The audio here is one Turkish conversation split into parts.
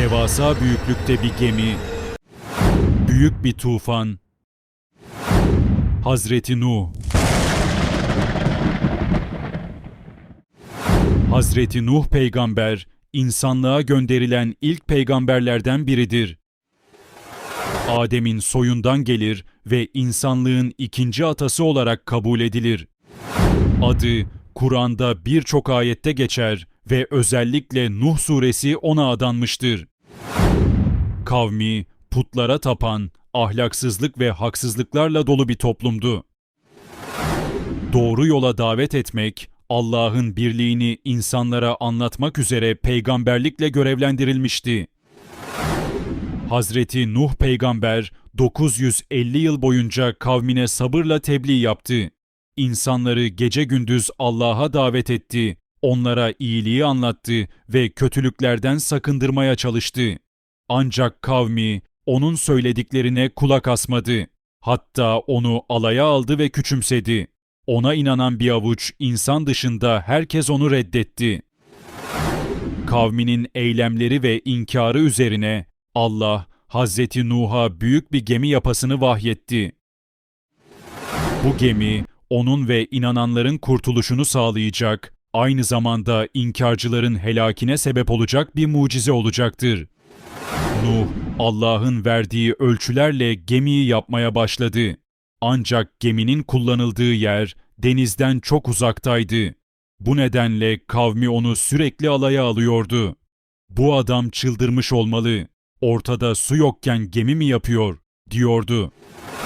Devasa büyüklükte bir gemi, büyük bir tufan, Hazreti Nuh. Hazreti Nuh peygamber, insanlığa gönderilen ilk peygamberlerden biridir. Adem'in soyundan gelir ve insanlığın ikinci atası olarak kabul edilir. Adı Kur'an'da birçok ayette geçer ve özellikle Nuh suresi ona adanmıştır. Kavmi putlara tapan, ahlaksızlık ve haksızlıklarla dolu bir toplumdu. Doğru yola davet etmek, Allah'ın birliğini insanlara anlatmak üzere peygamberlikle görevlendirilmişti. Hazreti Nuh peygamber 950 yıl boyunca kavmine sabırla tebliğ yaptı. İnsanları gece gündüz Allah'a davet etti, onlara iyiliği anlattı ve kötülüklerden sakındırmaya çalıştı. Ancak kavmi onun söylediklerine kulak asmadı. Hatta onu alaya aldı ve küçümsedi. Ona inanan bir avuç insan dışında herkes onu reddetti. Kavminin eylemleri ve inkarı üzerine Allah Hazreti Nuh'a büyük bir gemi yapasını vahyetti. Bu gemi onun ve inananların kurtuluşunu sağlayacak, aynı zamanda inkarcıların helakine sebep olacak bir mucize olacaktır. Nuh, Allah'ın verdiği ölçülerle gemiyi yapmaya başladı. Ancak geminin kullanıldığı yer denizden çok uzaktaydı. Bu nedenle kavmi onu sürekli alaya alıyordu. Bu adam çıldırmış olmalı. Ortada su yokken gemi mi yapıyor? diyordu.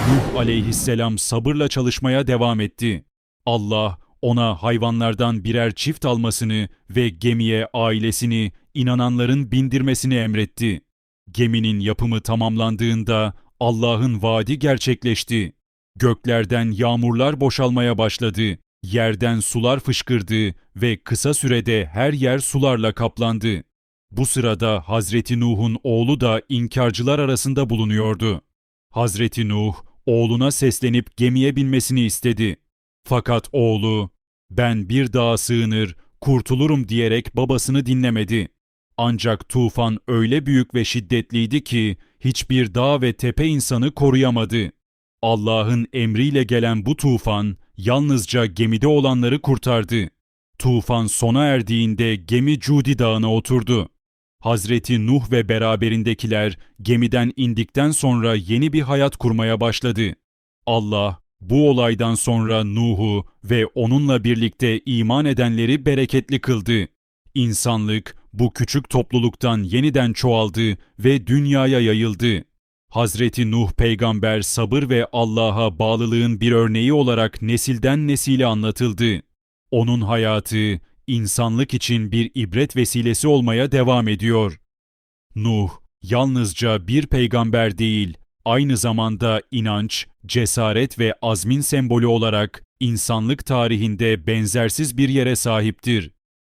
Nuh aleyhisselam sabırla çalışmaya devam etti. Allah ona hayvanlardan birer çift almasını ve gemiye ailesini, inananların bindirmesini emretti. Geminin yapımı tamamlandığında Allah'ın vaadi gerçekleşti. Göklerden yağmurlar boşalmaya başladı. Yerden sular fışkırdı ve kısa sürede her yer sularla kaplandı. Bu sırada Hazreti Nuh'un oğlu da inkarcılar arasında bulunuyordu. Hazreti Nuh, oğluna seslenip gemiye binmesini istedi. Fakat oğlu, ben bir dağa sığınır, kurtulurum diyerek babasını dinlemedi. Ancak tufan öyle büyük ve şiddetliydi ki hiçbir dağ ve tepe insanı koruyamadı. Allah'ın emriyle gelen bu tufan yalnızca gemide olanları kurtardı. Tufan sona erdiğinde gemi Cudi Dağı'na oturdu. Hazreti Nuh ve beraberindekiler gemiden indikten sonra yeni bir hayat kurmaya başladı. Allah bu olaydan sonra Nuh'u ve onunla birlikte iman edenleri bereketli kıldı. İnsanlık bu küçük topluluktan yeniden çoğaldı ve dünyaya yayıldı. Hazreti Nuh peygamber sabır ve Allah'a bağlılığın bir örneği olarak nesilden nesile anlatıldı. Onun hayatı insanlık için bir ibret vesilesi olmaya devam ediyor. Nuh yalnızca bir peygamber değil, aynı zamanda inanç, cesaret ve azmin sembolü olarak insanlık tarihinde benzersiz bir yere sahiptir.